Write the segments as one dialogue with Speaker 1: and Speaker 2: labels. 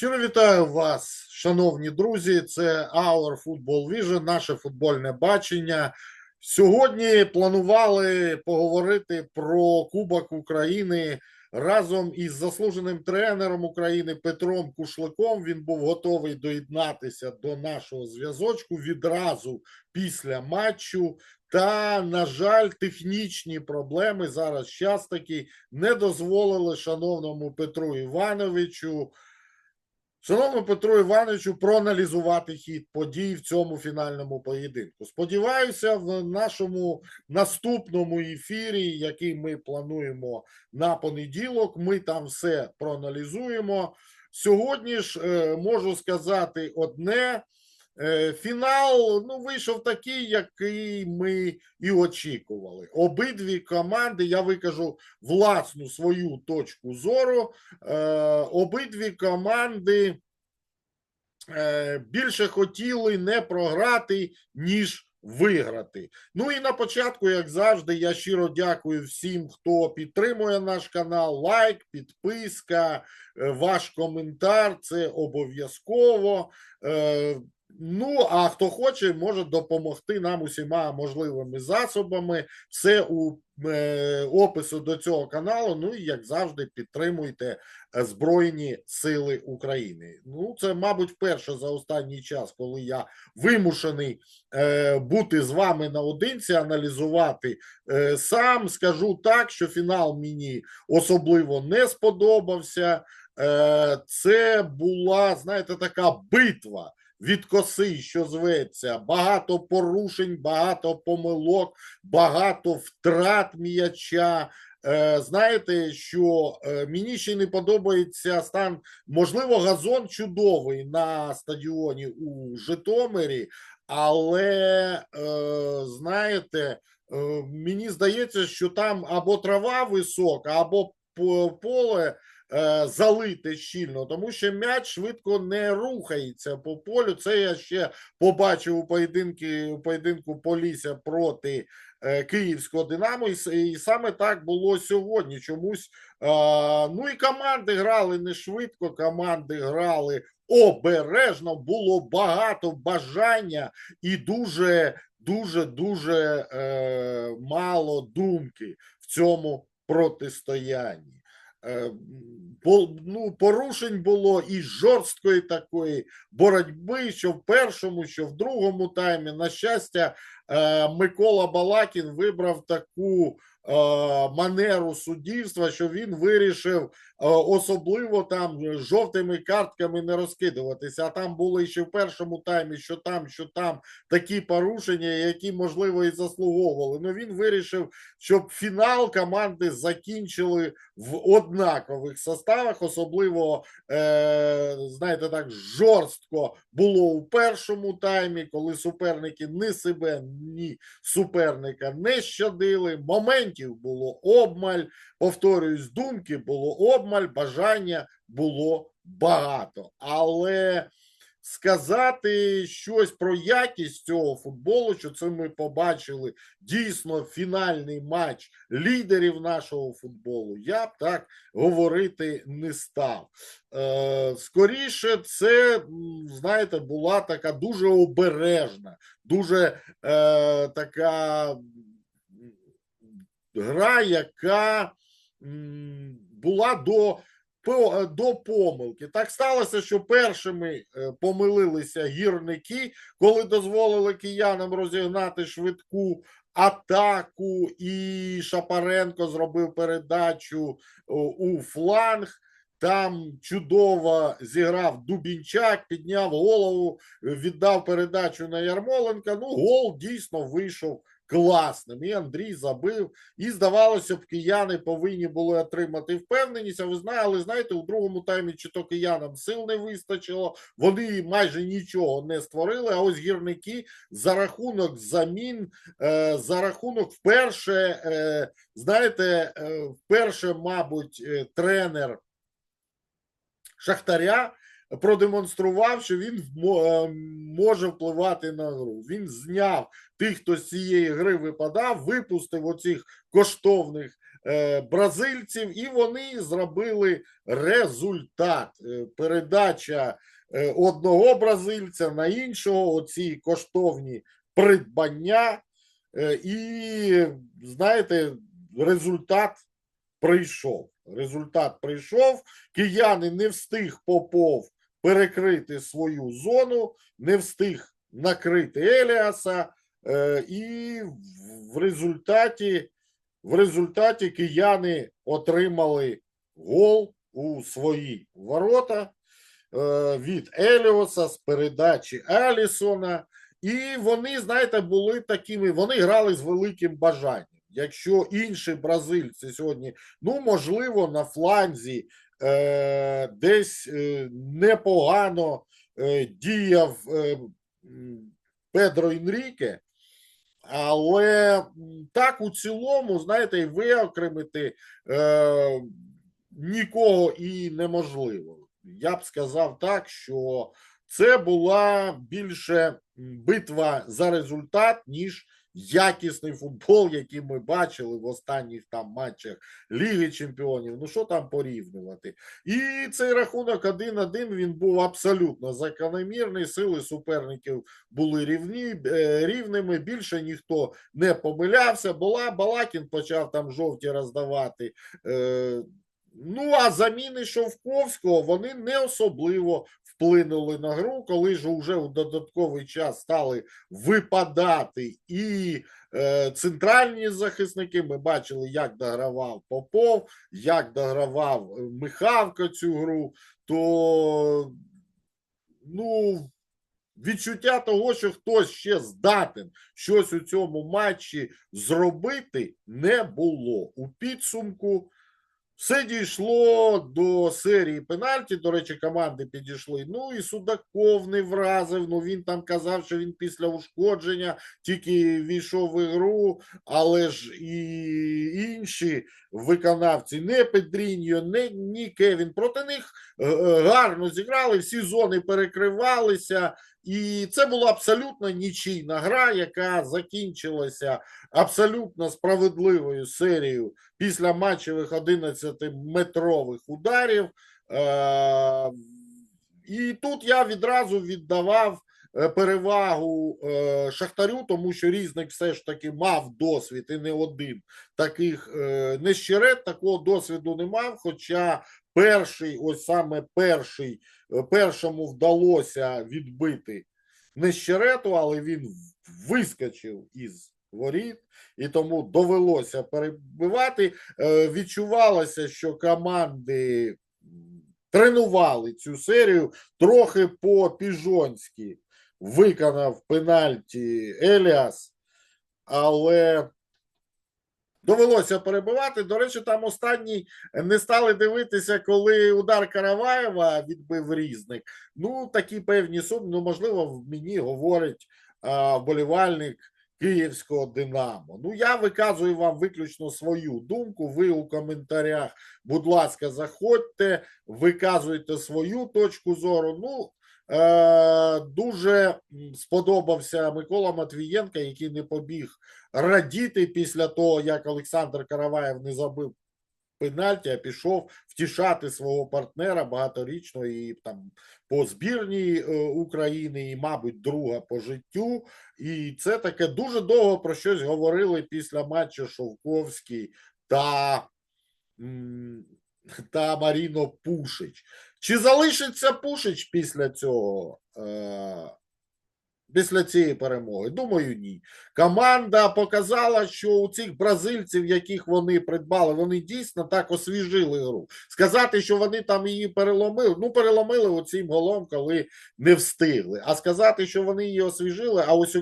Speaker 1: Щиро вітаю вас, шановні друзі. Це Our Football Vision, наше футбольне бачення. Сьогодні планували поговорити про Кубок України разом із заслуженим тренером України Петром Кушликом. Він був готовий доєднатися до нашого зв'язочку відразу після матчу. Та, на жаль, технічні проблеми зараз час таки не дозволили шановному Петру Івановичу. Шановному Петру Івановичу, проаналізувати хід подій в цьому фінальному поєдинку. Сподіваюся, в нашому наступному ефірі, який ми плануємо на понеділок, ми там все проаналізуємо. Сьогодні ж е, можу сказати одне. Е, Фінал ну, вийшов такий, який ми і очікували. Обидві команди, я викажу власну свою точку зору. Е, Обидві команди е, більше хотіли не програти, ніж виграти. Ну і на початку, як завжди, я щиро дякую всім, хто підтримує наш канал. Лайк, підписка, ваш коментар це обов'язково. Ну, а хто хоче, може допомогти нам усіма можливими засобами. Все у е, опису до цього каналу. Ну і як завжди, підтримуйте е, Збройні Сили України. Ну, це, мабуть, вперше за останній час, коли я вимушений е, бути з вами наодинці, аналізувати е, сам. Скажу так, що фінал мені особливо не сподобався. Е, це була, знаєте, така битва від коси, що зветься, багато порушень, багато помилок, багато втрат м'яча. Е, Знаєте, що е, мені ще не подобається стан, можливо, газон чудовий на стадіоні у Житомирі, але е, знаєте, мені здається, що там або трава висока, або поле е, залите щільно, тому що м'яч швидко не рухається по полю. Це я ще побачив у поєдинки, у поєдинку Полісся проти е, Київського Динамо, і, і саме так було сьогодні. Чомусь е, ну і команди грали не швидко, команди грали обережно, було багато бажання і дуже, дуже, дуже е, мало думки в цьому протистоянні. Е, ну, порушень було і жорсткої такої боротьби, що в першому, що в другому таймі. На щастя, е, Микола Балакін вибрав таку е, манеру суддівства, що він вирішив особливо там жовтими картками не розкидуватися. А там були ще в першому таймі, що там, що там такі порушення, які можливо і заслуговували. Ну він вирішив, щоб фінал команди закінчили в однакових составах, особливо е, знаєте, так жорстко було у першому таймі, коли суперники ні себе, ні суперника не щадили. Моментів було обмаль. Повторююсь, думки було обмаль, бажання було багато. Але сказати щось про якість цього футболу, що це ми побачили дійсно фінальний матч лідерів нашого футболу, я б так говорити не став. Е, скоріше, це, знаєте, була така дуже обережна, дуже е, така гра, яка була до, до помилки. Так сталося, що першими е, помилилися гірники, коли дозволили киянам розігнати швидку атаку, і Шапаренко зробив передачу у фланг. Там чудово зіграв Дубінчак, підняв голову, віддав передачу на Ярмоленка. Ну, гол дійсно вийшов класним. І Андрій забив. І здавалося б, кияни повинні були отримати впевненість. А ви знали, але знаєте, у другому таймі чи то киянам сил не вистачило. Вони майже нічого не створили. А ось гірники за рахунок замін, е, за рахунок вперше, е, знаєте, е, вперше, мабуть, тренер. Шахтаря продемонстрував, що він е, може впливати на гру. Він зняв тих, хто з цієї гри випадав, випустив оцих коштовних е, бразильців, і вони зробили результат. Е, Передача одного бразильця на іншого, оці коштовні придбання. І знаєте, результат прийшов. Результат прийшов. Кияни не встиг Попов перекрити свою зону, не встиг накрити Еліаса, е, і в результаті, в результаті кияни отримали гол у свої ворота е, від Еліоса з передачі Алісона. І вони, знаєте, були такими, вони грали з великим бажанням. Якщо інші бразильці сьогодні, ну можливо, на фланзі десь е, непогано е, діяв е, Педро Інріке, але так у цілому, знаєте, і виокремити е, нікого і неможливо. Я б сказав так, що це була більше битва за результат, ніж якісний футбол, який ми бачили в останніх там матчах Ліги Чемпіонів. Ну що там порівнювати? І цей рахунок 1-1 він був абсолютно закономірний. Сили суперників були рівні, е, рівними. Більше ніхто не помилявся. Була Балакін почав там жовті роздавати. Е, Ну, а заміни Шовковського вони не особливо вплинули на гру, коли ж вже у додатковий час стали випадати і е, центральні захисники. Ми бачили, як догравав Попов, як догравав е, Михавко цю гру, то ну. Відчуття того, що хтось ще здатен щось у цьому матчі зробити, не було. У підсумку все дійшло до серії пенальті. До речі, команди підійшли. Ну і Судаков не вразив. Ну він там казав, що він після ушкодження тільки війшов в ігру, але ж і інші виконавці, не Педріньо, не ні Кевін. Проти них е, е, гарно зіграли, всі зони перекривалися. І це була абсолютно нічийна гра, яка закінчилася абсолютно справедливою серією після матчевих 11-метрових ударів. Е, І тут я відразу віддавав е, перевагу е, Шахтарю, тому що різник все ж таки мав досвід і не один таких нещерет, такого досвіду не мав. Хоча перший, ось саме перший, е, першому вдалося відбити нещерету, але він вискочив із воріт, і тому довелося перебивати. Е, Відчувалося, що команди тренували цю серію трохи по-піжонськи виконав пенальті Еліас, але довелося перебивати. До речі, там останній не стали дивитися, коли удар Караваєва відбив різник. Ну, такі певні суми, ну, можливо, в мені говорить а, вболівальник Київського Динамо. Ну, я виказую вам виключно свою думку. Ви у коментарях, будь ласка, заходьте, виказуйте свою точку зору. Ну, е, дуже сподобався Микола Матвієнка, який не побіг радіти після того, як Олександр Караваєв не забив пенальті, а пішов втішати свого партнера багаторічного і там по збірній е, України, і, мабуть, друга по життю. І це таке дуже довго про щось говорили після матчу Шовковський та, та Маріно Пушич. Чи залишиться Пушич після цього? Е, Після цієї перемоги, думаю, ні. Команда показала, що у цих бразильців, яких вони придбали, вони дійсно так освіжили гру. Сказати, що вони там її переломили, ну переломили оцим голом, коли не встигли. А сказати, що вони її освіжили, а ось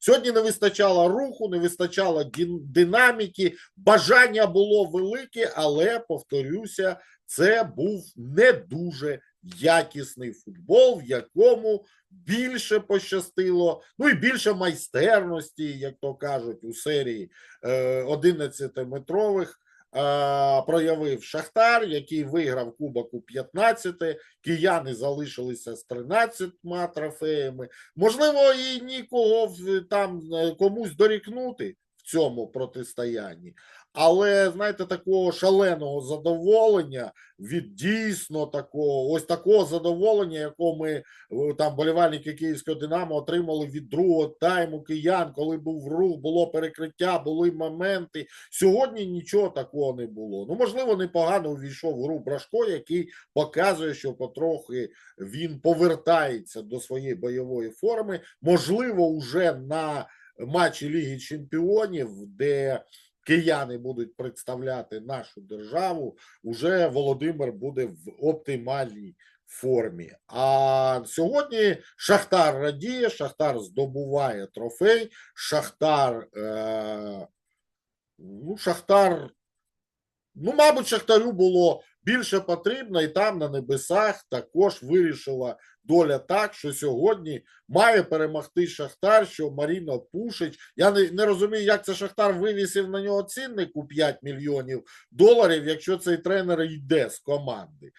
Speaker 1: сьогодні не вистачало руху, не вистачало динаміки, бажання було велике, але повторюся, це був не дуже якісний футбол, в якому більше пощастило, ну і більше майстерності, як то кажуть, у серії е, 11-метрових. е, Проявив Шахтар, який виграв Кубок у 15, кияни залишилися з 13 трофеями. Можливо, і нікого там е, комусь дорікнути в цьому протистоянні. Але знаєте, такого шаленого задоволення від дійсно такого, ось такого задоволення, якого ми е, там болівальники Київського Динамо отримали від другого тайму киян, коли був рух, було перекриття, були моменти. Сьогодні нічого такого не було. Ну, можливо, непогано увійшов в гру Брашко, який показує, що потрохи він повертається до своєї бойової форми. Можливо, уже на матчі Ліги Чемпіонів, де кияни будуть представляти нашу державу, уже Володимир буде в оптимальній формі. А сьогодні Шахтар радіє, Шахтар здобуває трофей, Шахтар. Е- ну, Шахтар. Ну, мабуть, Шахтарю було більше потрібно, і там на небесах також вирішила доля так, що сьогодні має перемогти Шахтар, що Маріно Пушич. Я не, не розумію, як це Шахтар вивісив на нього цінник у 5 мільйонів доларів, якщо цей тренер йде з команди.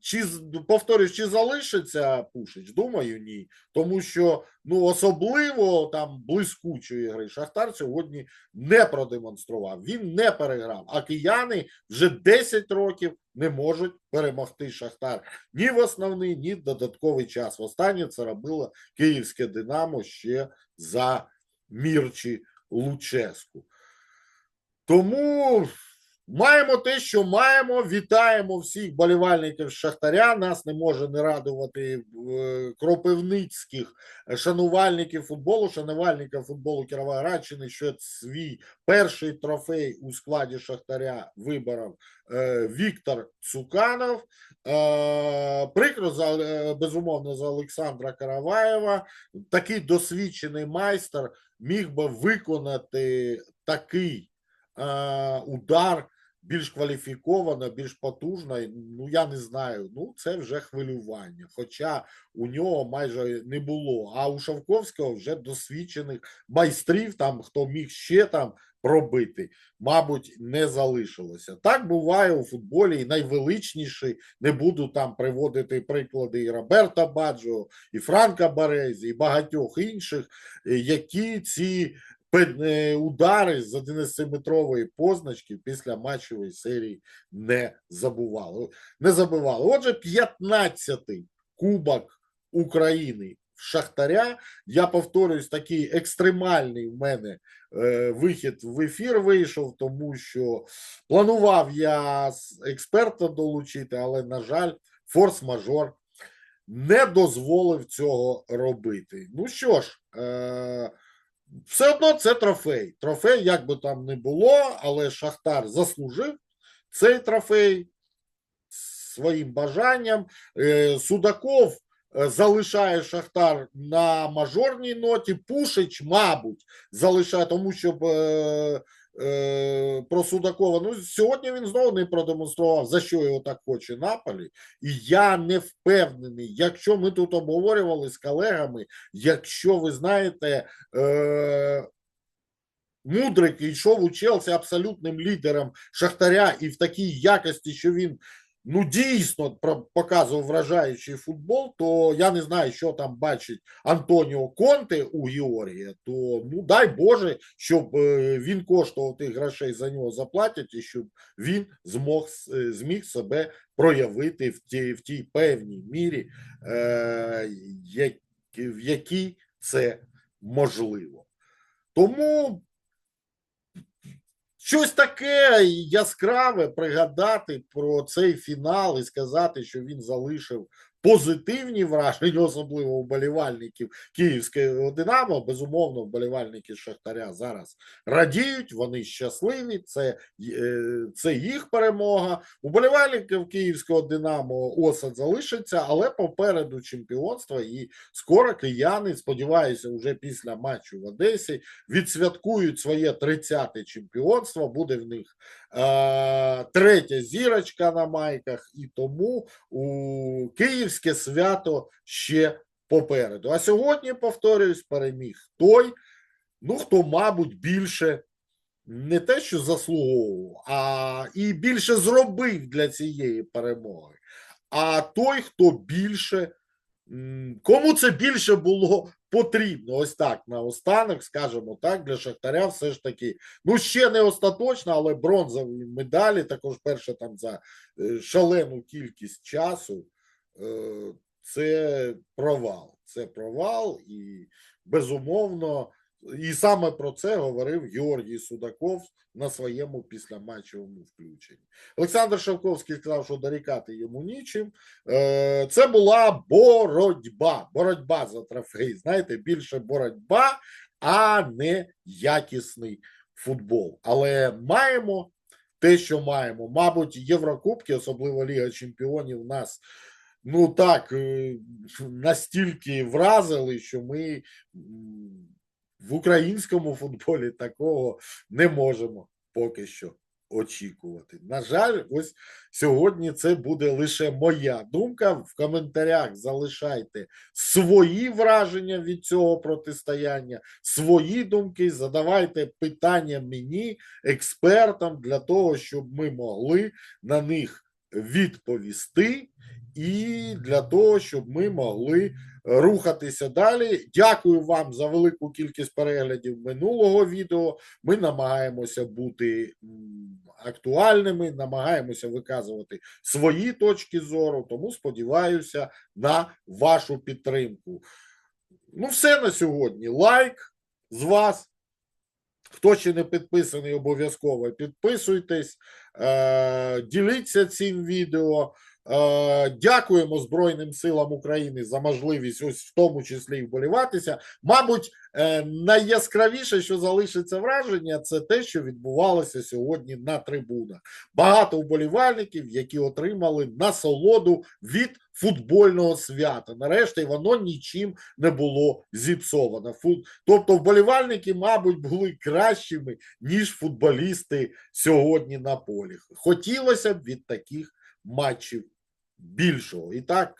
Speaker 1: Чи повторюсь, чи залишиться Пушич? Думаю, ні. Тому що ну особливо там блискучої гри Шахтар сьогодні не продемонстрував. Він не переграв. А кияни вже 10 років не можуть перемогти Шахтар ні в основний, ні в додатковий час. Востаннє це робило Київське Динамо ще за Мірчі Луческу. Тому маємо те, що маємо. Вітаємо всіх болівальників Шахтаря. Нас не може не радувати е, кропивницьких шанувальників футболу, шанувальників футболу Кіровоградщини, що свій перший трофей у складі Шахтаря виборов е, Віктор Цуканов. Е, Прикро за безумовно за Олександра Караваєва. Такий досвідчений майстер міг би виконати такий удар більш кваліфіковано, більш потужно. і, Ну я не знаю. Ну це вже хвилювання. Хоча у нього майже не було. А у Шавковського вже досвідчених майстрів, там хто міг ще там пробити, мабуть, не залишилося. Так буває у футболі, і найвеличніший. Не буду там приводити приклади і Роберта Баджо, і Франка Барезі, і багатьох інших, які ці удари з 11-метрової позначки після матчевої серії не забували. Не забивали. Отже, 15-й Кубок України в Шахтаря. Я повторюсь, такий екстремальний в мене е, вихід в ефір вийшов, тому що планував я експерта долучити, але, на жаль, форс-мажор не дозволив цього робити. Ну що ж, е, все одно це трофей. Трофей, як би там не було, але Шахтар заслужив цей трофей своїм бажанням. Е, Судаков е, залишає Шахтар на мажорній ноті. Пушич, мабуть, залишає, тому що е, про Судакова. Ну, сьогодні він знову не продемонстрував, за що його так хоче Наполі. І я не впевнений, якщо ми тут обговорювали з колегами, якщо ви знаєте. Е, Мудрик йшов у Челсі абсолютним лідером Шахтаря і в такій якості, що він ну дійсно показував вражаючий футбол, то я не знаю, що там бачить Антоніо Конте у Георгія. То ну дай Боже, щоб е, він коштував тих грошей за нього заплатять, і щоб він змог зміг себе проявити в тій, в тій певній мірі, е, як- в якій це можливо. Тому щось таке яскраве пригадати про цей фінал і сказати, що він залишив позитивні враження, особливо вболівальників Київського Динамо. Безумовно, вболівальники Шахтаря зараз радіють, вони щасливі. Це, е, це їх перемога. У вболівальників Київського Динамо осад залишиться, але попереду чемпіонства і скоро кияни, сподіваюся, вже після матчу в Одесі відсвяткують своє 30-те чемпіонство. Буде в них е, третя зірочка на майках, і тому у київське свято ще попереду. А сьогодні, повторюсь, переміг той, ну хто, мабуть, більше не те, що заслуговував, а і більше зробив для цієї перемоги. А той, хто більше, кому це більше було потрібно ось так наостанок, скажімо так, для Шахтаря все ж таки, ну ще не остаточно, але бронзові медалі, також перше там за е, шалену кількість часу. Е, Це провал. Це провал, і безумовно, і саме про це говорив Георгій Судаков на своєму післяматчевому включенні. Олександр Шавковський сказав, що дорікати йому нічим. Е, Це була боротьба. Боротьба за трофей. Знаєте, більше боротьба, а не якісний футбол. Але маємо те, що маємо. Мабуть, Єврокубки, особливо Ліга Чемпіонів, нас ну так е, настільки вразили, що ми в українському футболі такого не можемо поки що очікувати. На жаль, ось сьогодні це буде лише моя думка. В коментарях залишайте свої враження від цього протистояння, свої думки, задавайте питання мені, експертам, для того, щоб ми могли на них відповісти, і для того, щоб ми могли рухатися далі. Дякую вам за велику кількість переглядів минулого відео. Ми намагаємося бути актуальними, намагаємося виказувати свої точки зору. Тому сподіваюся на вашу підтримку. Ну, все на сьогодні. Лайк з вас. Хто ще не підписаний, обов'язково підписуйтесь, е, діліться цим відео. Е, Дякуємо Збройним силам України за можливість, ось в тому числі і вболіватися. Мабуть, е, найяскравіше, що залишиться враження, це те, що відбувалося сьогодні на трибунах. Багато вболівальників, які отримали насолоду від футбольного свята. Нарешті воно нічим не було зіпсовано. Тобто, вболівальники, мабуть, були кращими, ніж футболісти сьогодні на полі. Хотілося б від таких матчів більшого. І так,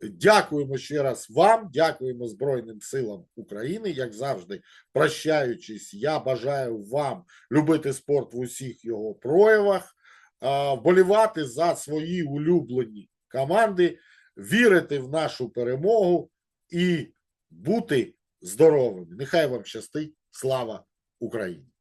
Speaker 1: дякуємо ще раз вам, дякуємо Збройним силам України. Як завжди, прощаючись, я бажаю вам любити спорт в усіх його проявах, вболівати за свої улюблені команди, вірити в нашу перемогу і бути здоровими. Нехай вам щастить. Слава Україні!